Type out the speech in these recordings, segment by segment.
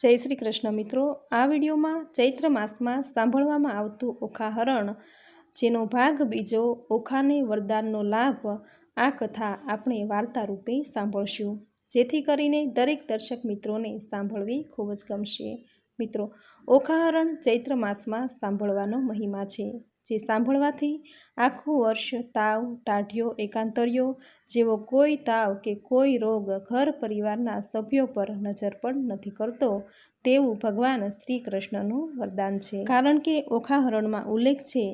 જય શ્રી કૃષ્ણ મિત્રો. આ વિડીયોમાં ચૈત્ર માસમાં સાંભળવામાં આવતું ઓખાહરણ, જેનો ભાગ બીજો ઓખાને વરદાનનો લાભ, આ કથા આપણે વાર્તા રૂપે સાંભળશું. જેથી કરીને દરેક દર્શક મિત્રોને સાંભળવી ખૂબ જ ગમશે. મિત્રો, ઓખાહરણ ચૈત્ર માસમાં સાંભળવાનો મહિમા છે. જે સાંભળવાથી આખું વર્ષ તાવ, ટાઢિયો, એકાંતરિયો જેવો કોઈ તાવ કે કોઈ રોગ ઘર પરિવારના સભ્યો પર નજર પણ નથી કરતો, તેવું ભગવાન શ્રી કૃષ્ણનું વરદાન છે. કારણ કે ઓખાહરણમાં ઉલ્લેખ છે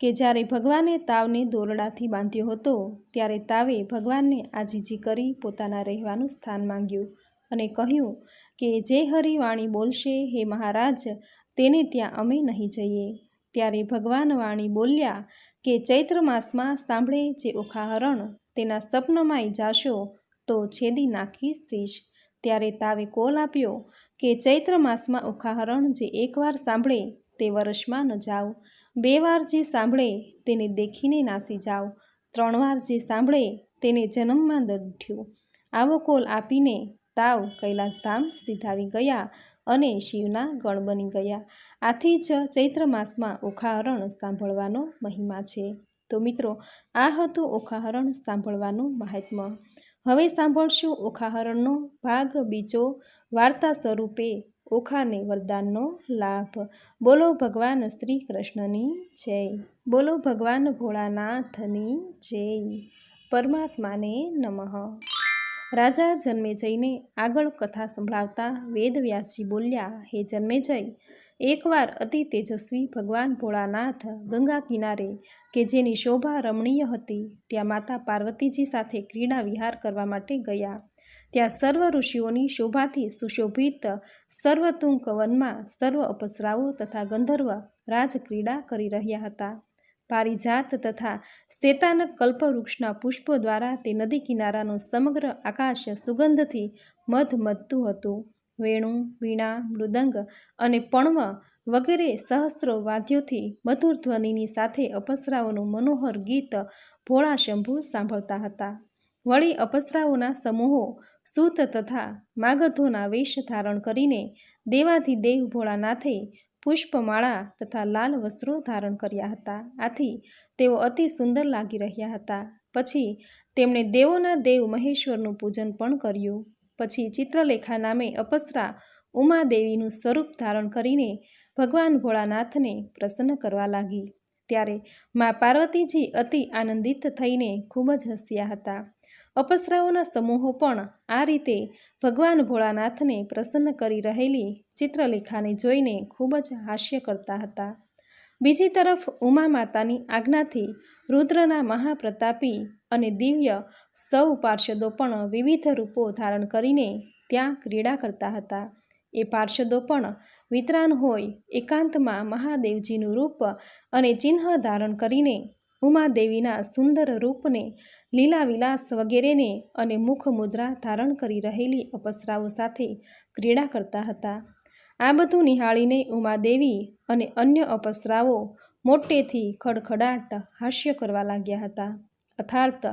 કે જ્યારે ભગવાને તાવને દોરડાથી બાંધ્યો હતો, ત્યારે તાવે ભગવાનને આજીજી કરી પોતાના રહેવાનું સ્થાન માંગ્યું અને કહ્યું કે, જે હરિવાણી બોલશે હે મહારાજ, તેને ત્યાં અમે નહીં જઈએ. ત્યારે ભગવાન વાણી બોલ્યા કે, ચૈત્ર માસમાં સાંભળે જે ઓખાહરણ, તેના સપનમાંય જાશો તો છેદી નાખીશ શીશ. ત્યારે તાવે કોલ આપ્યો કે, ચૈત્ર માસમાં ઓખાહરણ જે એકવાર સાંભળે, તે વર્ષમાં ન જાઓ બે વાર જે સાંભળે, તેને દેખીને નાસી જાઓ ત્રણ વાર જે સાંભળે, તેને જન્મમાં દઢ્યું. આવો કોલ આપીને તાવ કૈલાસધામ સીધાવી ગયા અને શિવના ગણ બની ગયા. આથી જ ચૈત્ર માસમાં ઓખાહરણ સાંભળવાનો મહિમા છે. તો મિત્રો, આ હતું ઓખાહરણ સાંભળવાનું મહાત્મ્ય. હવે સાંભળશું ઓખાહરણનો ભાગ બીજો, વાર્તા સ્વરૂપે ઓખાને વરદાનનો લાભ. બોલો ભગવાન શ્રી કૃષ્ણની જય. બોલો ભગવાન ભોળાનાથની જય. પરમાત્માને નમઃ. રાજા જન્મેજયને આગળ કથા સંભળાવતા વેદવ્યાસજી બોલ્યા, હે જન્મેજય એકવાર અતિ તેજસ્વી ભગવાન ભોળાનાથ ગંગા કિનારે, કે જેની શોભા રમણીય હતી, ત્યાં માતા પાર્વતીજી સાથે ક્રીડા વિહાર કરવા માટે ગયા. ત્યાં સર્વ ઋષિઓની શોભાથી સુશોભિત સર્વતુંક વનમાં સર્વ અપસરાઓ તથા ગંધર્વ રાજક્રીડા કરી રહ્યા હતા. પારિજાત તથા સ્તેતાનક કલ્પવૃક્ષના પુષ્પો દ્વારા તે નદી કિનારાનું સમગ્ર આકાશ સુગંધથી મધમધતું હતું. વેણુ, વીણા, મૃદંગ અને પણવ વગેરે સહસ્ત્રો વાદ્યોથી મધુર ધ્વનિની સાથે અપસરાઓનું મનોહર ગીત ભોળા શંભુ સાંભળતા હતા. વળી અપસરાઓના સમૂહો સૂત તથા માગધોના વેશ ધારણ કરીને દેવાધિદેવ ભોળાનાથે પુષ્પમાળા તથા લાલ વસ્ત્રો ધારણ કર્યા હતા. આથી તેઓ અતિ સુંદર લાગી રહ્યા હતા. પછી તેમણે દેવોના દેવ મહેશ્વરનું પૂજન પણ કર્યું. પછી ચિત્રલેખા નામે અપસરા ઉમાદેવીનું સ્વરૂપ ધારણ કરીને ભગવાન ભોળાનાથને પ્રસન્ન કરવા લાગી. ત્યારે મા પાર્વતીજી અતિ આનંદિત થઈને ખૂબ જ હસ્યા હતા. અપસરાઓના સમૂહો પણ આ રીતે ભગવાન ભોળાનાથને પ્રસન્ન કરી રહેલી ચિત્રલેખાને જોઈને ખૂબ જ હાસ્ય કરતા હતા. બીજી તરફ ઉમા માતાની આજ્ઞાથી રુદ્રના મહાપ્રતાપી અને દિવ્ય સૌ પાર્ષદો પણ વિવિધ રૂપો ધારણ કરીને ત્યાં ક્રીડા કરતા હતા. એ પાર્ષદો પણ વિતરાન હોય એકાંતમાં મહાદેવજીનું રૂપ અને ચિહ્ન ધારણ કરીને ઉમાદેવીના સુંદર રૂપને લીલા વિલાસ વગેરેને અને મુખ મુદ્રા ધારણ કરી રહેલી અપસરાઓ સાથે ક્રીડા કરતા હતા. આ બધું નિહાળીને ઉમાદેવી અને અન્ય અપસરાઓ મોટેથી ખડખડાટ હાસ્ય કરવા લાગ્યા હતા. અર્થાત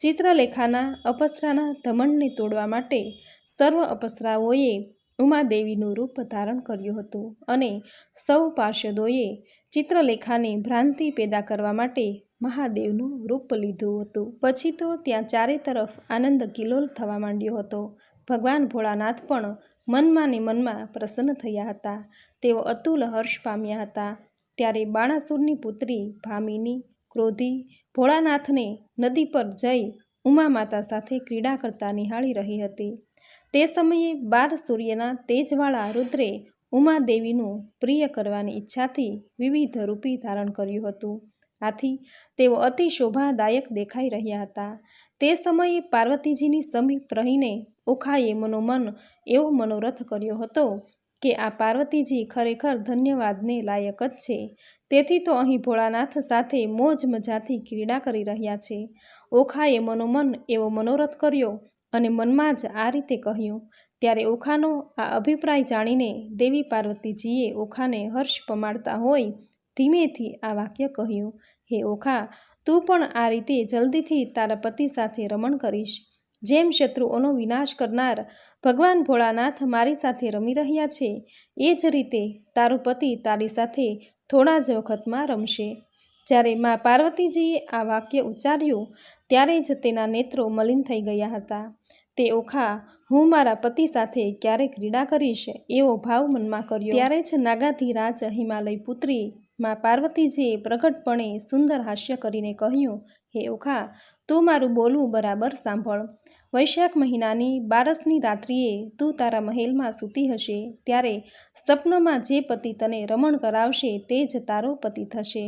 ચિત્રલેખાના અપસરાના ધમણને તોડવા માટે સર્વ અપસરાઓએ ઉમાદેવીનું રૂપ ધારણ કર્યું હતું અને સૌ પાર્ષદોએ ચિત્રલેખાને ભ્રાંતિ પેદા કરવા માટે મહાદેવનું રૂપ લીધું હતું. પછી તો ત્યાં ચારે તરફ આનંદ કિલોલ થવા માંડ્યો હતો. ભગવાન ભોળાનાથ પણ મનમાં મનમાં પ્રસન્ન થયા હતા. તેઓ અતુલ હર્ષ પામ્યા હતા. ત્યારે બાણાસુરની પુત્રી ભામિની ક્રોધી ભોળાનાથને નદી પર જઈ ઉમા માતા સાથે ક્રીડા કરતા નિહાળી રહી હતી. તે સમયે બાર સૂર્યના તેજવાળા રુદ્રે ઉમાદેવીનું પ્રિય કરવાની ઈચ્છાથી વિવિધ રૂપી ધારણ કર્યું હતું. આથી તેઓ અતિ શોભાદાયક દેખાઈ રહ્યા હતા. તે સમયે પાર્વતીજીની સમીપ રહીને ઓખાએ મનોમન એવો મનોરથ કર્યો હતો કે આ પાર્વતીજી ખરેખર ધન્યવાદને લાયક જ છે. તેથી તો અહીં ભોળાનાથ સાથે મોજ મજાથી ક્રીડા કરી રહ્યા છે. ઓખાએ મનોમન એવો મનોરથ કર્યો અને મનમાં જ આ રીતે કહ્યું, ત્યારે ઓખાનો આ અભિપ્રાય જાણીને દેવી પાર્વતીજીએ ઓખાને હર્ષ પમાડતા હોય ધીમેથી આ વાક્ય કહ્યું, હે ઓખા, તું પણ આ રીતે જલ્દીથી તારા પતિ સાથે રમણ કરીશ. જેમ શત્રુઓનો વિનાશ કરનાર ભગવાન ભોળાનાથ મારી સાથે રમી રહ્યા છે, એ જ રીતે તારો પતિ તારી સાથે થોડા જ વખતમાં રમશે. જ્યારે મા પાર્વતીજીએ આ વાક્ય ઉચ્ચાર્યું, ત્યારે જ તેના નેત્રો મલિન થઈ ગયા હતા. તે ઓખા, હું મારા પતિ સાથે ક્યારે ક્રીડા કરીશ? એવો ભાવ મનમાં કર્યો. ત્યારે જ નાગાધિરાજ હિમાલય પુત્રી મા પાર્વતીજીએ પ્રગટપણે સુંદર હાસ્ય કરીને કહ્યું, હે ઓખા, તું મારું બોલવું બરાબર સાંભળ. વૈશાખ મહિનાની બારસની રાત્રિએ તું તારા મહેલમાં સૂતી હશે, ત્યારે સ્વપ્નમાં જે પતિ તને રમણ કરાવશે તે જ તારો પતિ થશે.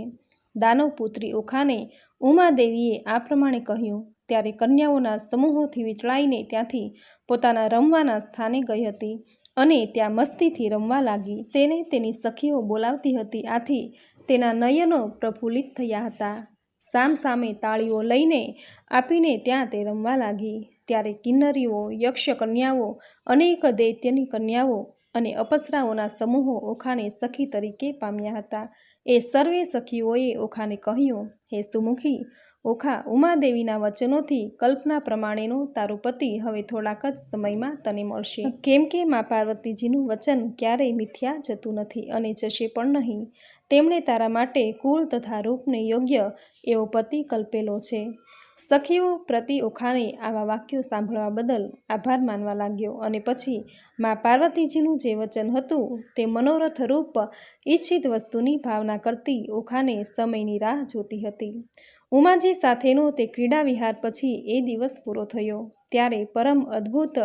દાનવ પુત્રી ઓખાને ઉમાદેવીએ આ પ્રમાણે કહ્યું. ત્યારે કન્યાઓના સમૂહોથી વીંટળાઈને ત્યાંથી પોતાના રમવાના સ્થાને ગઈ હતી અને ત્યાં મસ્તીથી રમવા લાગી. તેને તેની સખીઓ બોલાવતી હતી, આથી તેના નયનો પ્રફુલ્લિત થયા હતા. સામ સામે તાળીઓ લઈને આપીને ત્યાં તે રમવા લાગી. ત્યારે કિન્નરીઓ યક્ષ કન્યાઓ અનેક દૈત્યની કન્યાઓ અને અપસરાઓના સમૂહો ઓખાને સખી તરીકે પામ્યા હતા. એ સર્વે સખીઓએ ઓખાને કહ્યું, હે સુમુખી, ઓખા ઉમાદેવીના વચનોથી કલ્પના પ્રમાણેનો તારો પતિ હવે થોડાક જ સમયમાં તને મળશે. કેમ કે મા પાર્વતીજીનું વચન ક્યારેય મિથ્યા જતું નથી અને જશે પણ નહીં. તેમણે તારા માટે કુળ તથા રૂપને યોગ્ય એવો પતિ કલ્પેલો છે. સખીઓ પ્રતિ ઓખાને આવા વાક્યો સાંભળવા બદલ આભાર માનવા લાગ્યો અને પછી મા પાર્વતીજીનું જે વચન હતું તે મનોરથ રૂપ ઈચ્છિત વસ્તુની ભાવના કરતી ઓખાને સમયની રાહ જોતી હતી. ઉમાજી સાથેનો તે ક્રીડા વિહાર પછી એ દિવસ પૂરો થયો. ત્યારે પરમ અદ્ભુત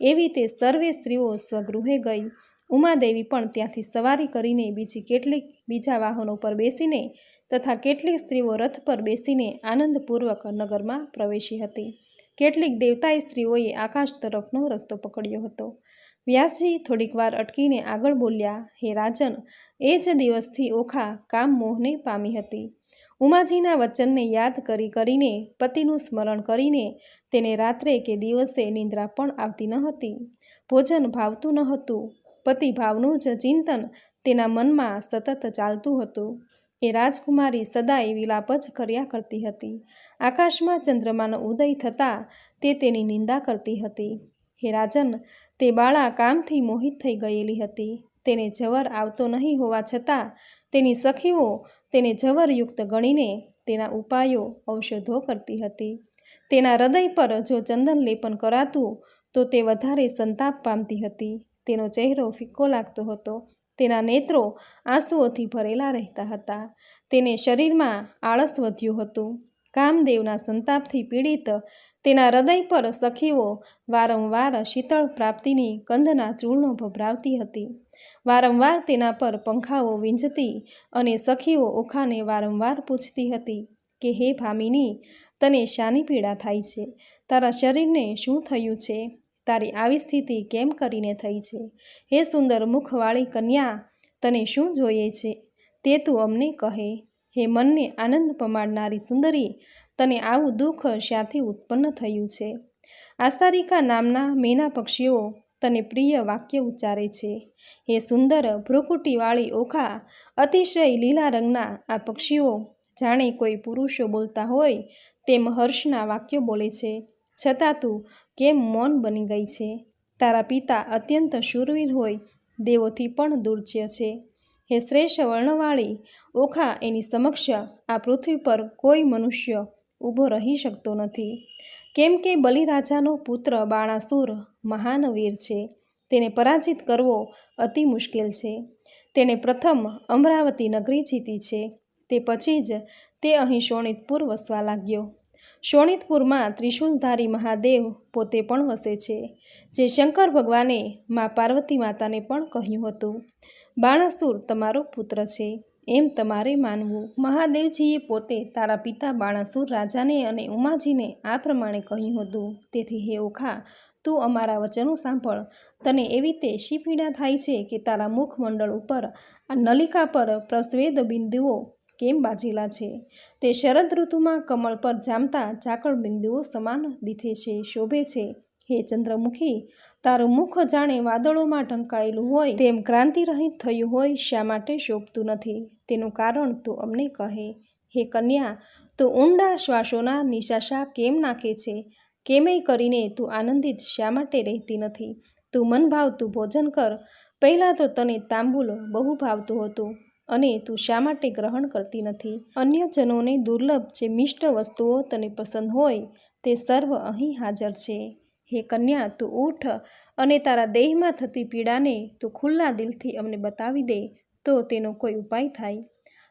એવી તે સર્વે સ્ત્રીઓ સ્વગૃહે ગઈ. ઉમાદેવી પણ ત્યાંથી સવારી કરીને બીજી કેટલીક બીજા વાહનો પર બેસીને તથા કેટલીક સ્ત્રીઓ રથ પર બેસીને આનંદપૂર્વક નગરમાં પ્રવેશી હતી. કેટલીક દેવતાએ સ્ત્રીઓએ આકાશ તરફનો રસ્તો પકડ્યો હતો. વ્યાસજી થોડીક વાર અટકીને આગળ બોલ્યા, હે રાજન, એ જ દિવસથી ઓખા કામ મોહને પામી હતી. ઉમાજીના વચનને યાદ કરી કરીને, પતિનું સ્મરણ કરીને, તેને રાત્રે કે દિવસે નિંદ્રા પણ આવતી ન હતી. ભોજન ભાવતું ન હતું. પતિ ભાવનું જ ચિંતન તેના મનમાં સતત ચાલતું હતું. એ રાજકુમારી સદાય વિલાપ જ કર્યા કરતી હતી. આકાશમાં ચંદ્રમાનો ઉદય થતાં તે તેની નિંદા કરતી હતી. હે રાજન, તે બાળા કામથી મોહિત થઈ ગયેલી હતી. તેને જવર આવતો નહીં હોવા છતાં તેની સખીઓ તેને જવરયુક્ત ગણીને તેના ઉપાયો ઔષધો કરતી હતી. તેના હૃદય પર જો ચંદન લેપન કરાતું તો તે વધારે સંતાપ પામતી હતી. તેનો ચહેરો ફિક્કો લાગતો હતો. તેના નેત્રો આંસુઓથી ભરેલા રહેતા હતા. તેને શરીરમાં આળસ વધ્યું હતું. કામદેવના સંતાપથી પીડિત તેના હૃદય પર સખીઓ વારંવાર શીતળ પ્રાપ્તિની કંદના ચૂર્ણો ભભરાવતી હતી. વારંવાર તેના પર પંખાઓ વીંજતી અને સખીઓ ઓખાને વારંવાર પૂછતી હતી કે, હે ભામિની, તને શાની પીડા થાય છે? તારા શરીરને શું થયું છે? તારી આવી સ્થિતિ કેમ કરીને થઈ છે? હે સુંદર મુખવાળી કન્યા, તને શું જોઈએ છે? તે તું અમને કહે, હે મનને આનંદ પમાડનારી સુંદરી, તને આવું દુઃખ શ્યાથી ઉત્પન્ન થયું છે. આસારિકા નામના મેના પક્ષીઓ તને પ્રિય વાક્ય ઉચ્ચારે છે. હે સુંદર ભ્રુકુટીવાળી ઓખા, અતિશય લીલા રંગના આ પક્ષીઓ જાણે કોઈ પુરુષો બોલતા હોય તેમ હર્ષના વાક્યો બોલે છે. છતાં તું કેમ મૌન બની ગઈ છે. તારા પિતા અત્યંત શૂરવીર હોય, દેવોથી પણ દુર્જ્ય છે. હે શ્રેષ્ઠ વર્ણવાળી, ઓખા એની સમક્ષ આ પૃથ્વી પર કોઈ મનુષ્ય ઊભો રહી શકતો નથી. કેમ કે બલિરાજાનો પુત્ર બાણાસુર મહાન વીર છે. તેને પરાજિત કરવો અતિ મુશ્કેલ છે. તેણે પ્રથમ અમરાવતી નગરી જીતી છે. તે પછી જ તે અહીં શોણિતપુર વસવા લાગ્યો. શોણિતપુરમાં ત્રિશુલધારી મહાદેવ પોતે પણ વસે છે, જે શંકર ભગવાને મા પાર્વતી માતાને પણ કહ્યું હતું. બાણાસુર તમારો પુત્ર છે, એમ તમારે માનવું. મહાદેવજીએ પોતે તારા પિતા બાણાસુર રાજાને અને ઉમાજીને આ પ્રમાણે કહ્યું હતું. તેથી હે ઓખા, તું અમારા વચનો સાંભળ. તને એવી તે શી પીડા થાય છે કે તારા મુખમંડળ ઉપર આ નલિકા પર પ્રસ્વેદ બિંદુઓ કેમ બાજેલા છે? તે શરદ ઋતુમાં કમળ પર જામતા ઝાકળ બિંદુઓ સમાન દીથે છે, શોભે છે. હે ચંદ્રમુખી, તારું મુખ જાણે વાદળોમાં ઢંકાયેલું હોય. તેમ ક્રાંતિરહિત થયું હોય શા માટે શોભતું નથી? તેનું કારણ તું અમને કહે. હે કન્યા, તું ઊંડા શ્વાસોના નિશાશા કેમ નાખે છે? કેમેય કરીને તું આનંદિત શા માટે રહેતી નથી? તું મન ભાવતું ભોજન કર. પહેલાં તો તને તાંબુલ બહુ ભાવતું હતું. અને તું શા માટે ગ્રહણ કરતી નથી? અન્ય જનોને દુર્લભ જે મિષ્ટ વસ્તુઓ તને પસંદ હોય, તે સર્વ અહીં હાજર છે. હે કન્યા, તું ઊઠ અને તારા દેહમાં થતી પીડાને તું ખુલ્લા દિલથી અમને બતાવી દે, તો તેનો કોઈ ઉપાય થાય.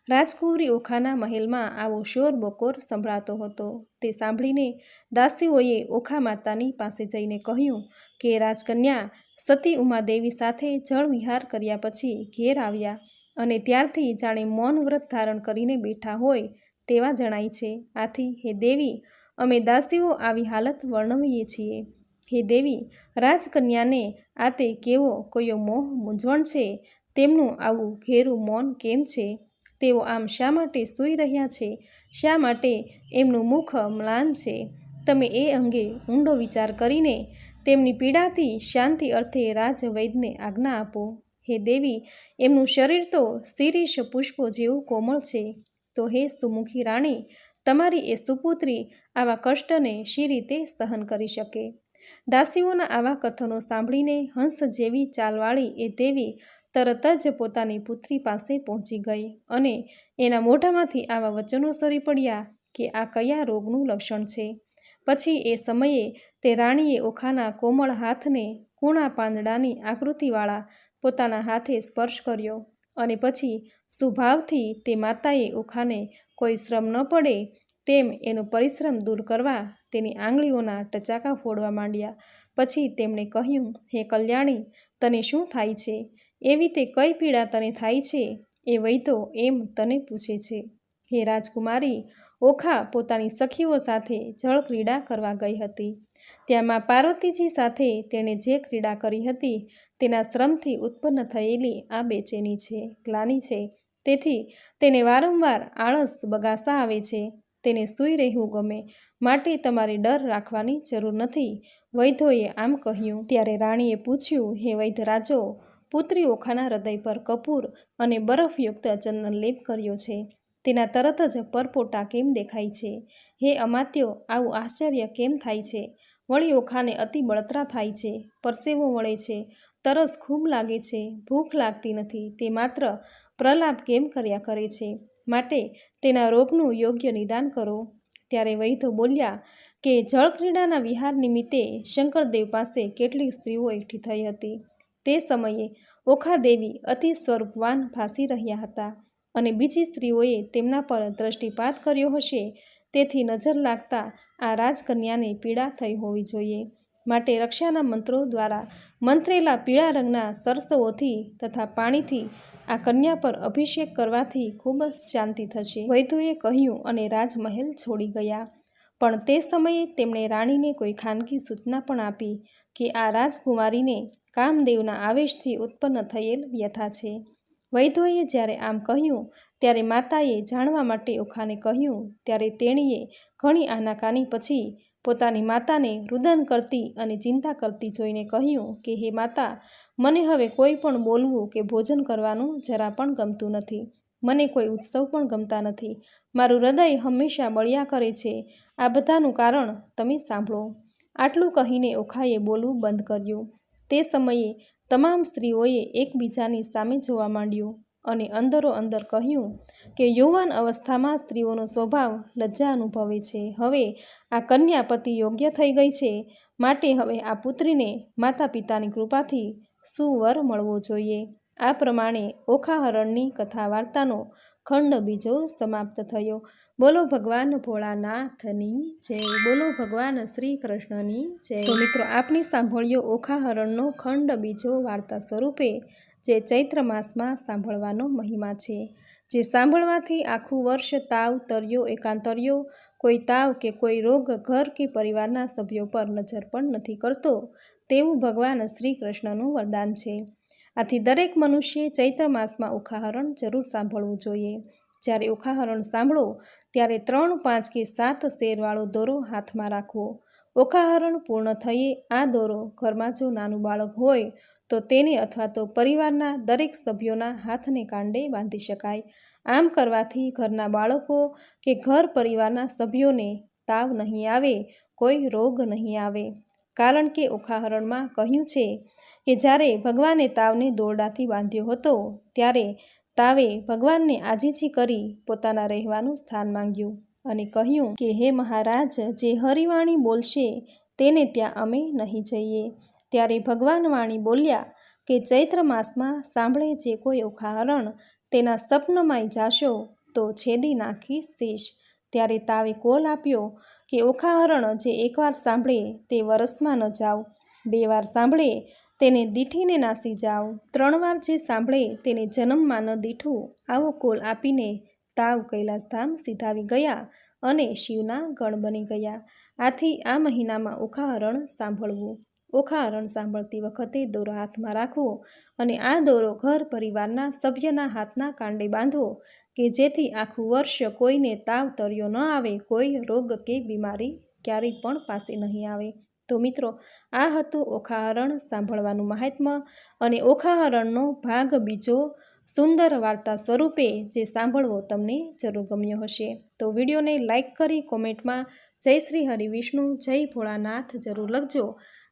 રાજકુંવરી ઓખાના મહેલમાં આવો શોર બકોર સંભળાતો હતો. તે સાંભળીને દાસીઓએ ઓખા માતાની પાસે જઈને કહ્યું કે, રાજકન્યા, સતી ઉમાદેવી સાથે જળ વિહાર કર્યા પછી ઘેર આવ્યા. અને ત્યારથી જાણે મૌન વ્રત ધારણ કરીને બેઠા હોય તેવા જણાય છે. આથી, હે દેવી, અમે દાસીઓ આવી હાલત વર્ણવીએ છીએ. હે દેવી, રાજકન્યાને આ તે કેવો કોયો મોહ મૂંઝવણ છે? તેમનું આવું ઘેરું મૌન કેમ છે? તેઓ આમ શા માટે સૂઈ રહ્યા છે? શા માટે એમનું મુખ મ્લાન છે? તમે એ અંગે ઊંડો વિચાર કરીને તેમની પીડાથી શાંતિ અર્થે રાજવૈદને આજ્ઞા આપો. હે દેવી, એમનું શરીર તો શિરીષ પુષ્પો જેવું કોમળ છે. તો હે સુમુખી રાણી, તમારી એ સુપુત્રી આવા કષ્ટને શી રીતે સહન કરી શકે? દાસીઓના આવા કથનો સાંભળીને હંસ જેવી ચાલવાળી એ દેવી તરત જ પોતાની પુત્રી પાસે પહોંચી ગઈ અને એના મોઢામાંથી આવા વચનો સરી પડ્યા કે આ કયા રોગનું લક્ષણ છે. પછી એ સમયે તે રાણીએ ઓખાના કોમળ હાથને કૂણા પાંદડાની આકૃતિવાળા પોતાના હાથે સ્પર્શ કર્યો અને પછી સુભાવથી તે માતાએ ઓખાને કોઈ શ્રમ ન પડે તેમ એનો પરિશ્રમ દૂર કરવા તેની આંગળીઓના ટચાકા ફોડવા માંડ્યા. પછી તેમણે કહ્યું, હે કલ્યાણી, તને શું થાય છે? એવી તે કઈ પીડા તને થાય છે? એ વૈધો એમ તને પૂછે છે. હે રાજકુમારી, ઓખા પોતાની સખીઓ સાથે જળ ક્રીડા કરવા ગઈ હતી. ત્યાં મા પાર્વતીજી સાથે તેણે જે ક્રીડા કરી હતી તેના શ્રમથી ઉત્પન્ન થયેલી આ બેચેની છે, ગ્લાની છે. તેથી તેને વારંવાર આળસ બગાસા આવે છે. તેને સૂઈ રહેવું ગમે, માટે તમારે ડર રાખવાની જરૂર નથી. વૈધોએ આમ કહ્યું. ત્યારે રાણીએ પૂછ્યું, હે વૈધ રાજો પુત્રી ઓખાના હૃદય પર કપૂર અને બરફયુક્ત ચંદન લેપ કર્યો છે. તેના તરત જ પરપોટા કેમ દેખાય છે? હે અમાત્યો, આવું આશ્ચર્ય કેમ થાય છે? વળી ઓખાને અતિ બળતરા થાય છે. પરસેવો વળે છે. તરસ ખૂબ લાગે છે, ભૂખ લાગતી નથી, તે માત્ર પ્રલાપ કેમ કર્યા કરે છે? માટે તેના રોગનું યોગ્ય નિદાન કરો. ત્યારે વૈધો બોલ્યા કે જળક્રીડાના વિહાર નિમિત્તે શંકરદેવ પાસે કેટલીક સ્ત્રીઓ એકઠી થઈ હતી. તે સમયે ઓખાદેવી અતિ સ્વરૂપવાન ભાસી રહ્યા હતા અને બીજી સ્ત્રીઓએ તેમના પર દ્રષ્ટિપાત કર્યો હશે, તેથી નજર લાગતા આ રાજકન્યાને પીડા થઈ હોવી જોઈએ. માટે રક્ષાના મંત્રો દ્વારા મંત્રેલા પીળા રંગના સરસવોથી તથા પાણીથી આ કન્યા પર અભિષેક કરવાથી ખૂબ જ શાંતિ થશે. વૈદ્યોએ કહ્યું અને રાજમહેલ છોડી ગયા. પણ તે સમયે તેમણે રાણીને કોઈ ખાનગી સૂચના પણ આપી કે આ રાજકુમારીને કામદેવના આવેશથી ઉત્પન્ન થયેલ વ્યથા છે. વૈદ્યોએ જ્યારે આમ કહ્યું, ત્યારે માતાએ જાણવા માટે ઓખાને કહ્યું, ત્યારે તેણીએ ઘણી આનાકાની પછી પોતાની માતાને રુદન કરતી અને ચિંતા કરતી જોઈને કહ્યું કે, હે માતા, મને હવે કોઈ પણ બોલવું કે ભોજન કરવાનું જરા પણ ગમતું નથી. મને કોઈ ઉત્સવ પણ ગમતા નથી. મારું હૃદય હંમેશા બળ્યા કરે છે. આ બધાનું કારણ તમે સાંભળો. આટલું કહીને ઓખાએ બોલવું બંધ કર્યું. તે સમયે તમામ સ્ત્રીઓએ એકબીજાની સામે જોવા માંડ્યું. અને અંદરો અંદર કહ્યું કે યુવાન અવસ્થામાં સ્ત્રીઓનો સ્વભાવ લજ્જા અનુભવે છે. હવે આ કન્યાપતિ યોગ્ય થઈ ગઈ છે. માટે હવે આ પુત્રીને માતા પિતાની કૃપાથી સુવર મળવો જોઈએ. આ પ્રમાણે ઓખાહરણની કથા વાર્તાનો ખંડ બીજો સમાપ્ત થયો. બોલો ભગવાન ભોળાનાથની જય. બોલો ભગવાન શ્રી કૃષ્ણની જય મિત્રો, આપની સાંભળ્યો ઓખાહરણનો ખંડ બીજો વાર્તા સ્વરૂપે જે ચૈત્ર માસમાં સાંભળવાનો મહિમા છે. જે સાંભળવાથી આખું વર્ષ તાવ, તર્યો, એકાંતર્યો, કોઈ તાવ કે કોઈ રોગ ઘર કે પરિવારના સભ્યો પર નજર પણ નથી કરતો, તેવું ભગવાન શ્રી કૃષ્ણનું વરદાન છે. આથી દરેક મનુષ્યે ચૈત્ર માસમાં ઉખાહરણ જરૂર સાંભળવું જોઈએ. જ્યારે ઉખાહરણ સાંભળો, ત્યારે ત્રણ, પાંચ કે સાત શેરવાળો દોરો હાથમાં રાખવો ઓખાહરણ પૂર્ણ થઈએ આ દોરો ઘરમાં જો નાનું બાળક હોય તો તેને અથવા તો પરિવારના દરેક સભ્યોના હાથને કાંડે બાંધી શકાય. આમ કરવાથી ઘરના બાળકો કે ઘર પરિવારના સભ્યોને તાવ નહીં આવે, કોઈ રોગ નહીં આવે. કારણ કે ઓખાહરણમાં કહ્યું છે કે જ્યારે ભગવાને તાવને દોરડાથી બાંધ્યો હતો, ત્યારે તાવે ભગવાનને આજીજી કરી પોતાના રહેવાનું સ્થાન માંગ્યું અને કહ્યું કે, હે મહારાજ, જે હરિવાણી બોલશે, તેને ત્યાં અમે નહીં જઈએ. ત્યારે ભગવાન વાણી બોલ્યા કે ચૈત્ર માસમાં સાંભળે જે કોઈ ઓખાહરણ તેના સપનમાંય જાશો તો છેદી નાખીશ શીશ. ત્યારે તાવે કોલ આપ્યો કે ઓખાહરણ જે એકવાર સાંભળે તે વરસમાં ન જાવ. બે વાર સાંભળે તેને દીઠીને નાસી જાઓ ત્રણ વાર જે સાંભળે તેને જન્મમાં ન દીઠું આવો કોલ આપીને તાવ કૈલાસધામ સીધાવી ગયા અને શિવના ગણ બની ગયા. આથી આ મહિનામાં ઓખાહરણ સાંભળવું ઓખાહરણ સાંભળતી વખતે દોરો હાથમાં રાખવો અને આ દોરો ઘર પરિવારના સભ્યના હાથના કાંડે બાંધવો કે જેથી આખું વર્ષ કોઈને તાવ તર્યો ન આવે, કોઈ રોગ કે બીમારી ક્યારેય પણ પાસે નહીં આવે. તો મિત્રો, આ હતું ઓખાહરણ સાંભળવાનું મહાત્મ્ય અને ઓખાહરણનો ભાગ બીજો સુંદર વાર્તા સ્વરૂપે જે સાંભળવો તમને જરૂર ગમ્યો હશે. તો વિડીયોને લાઇક કરી કોમેન્ટમાં જય શ્રી હરિ વિષ્ણુ, જય ભોળાનાથ જરૂર લખજો.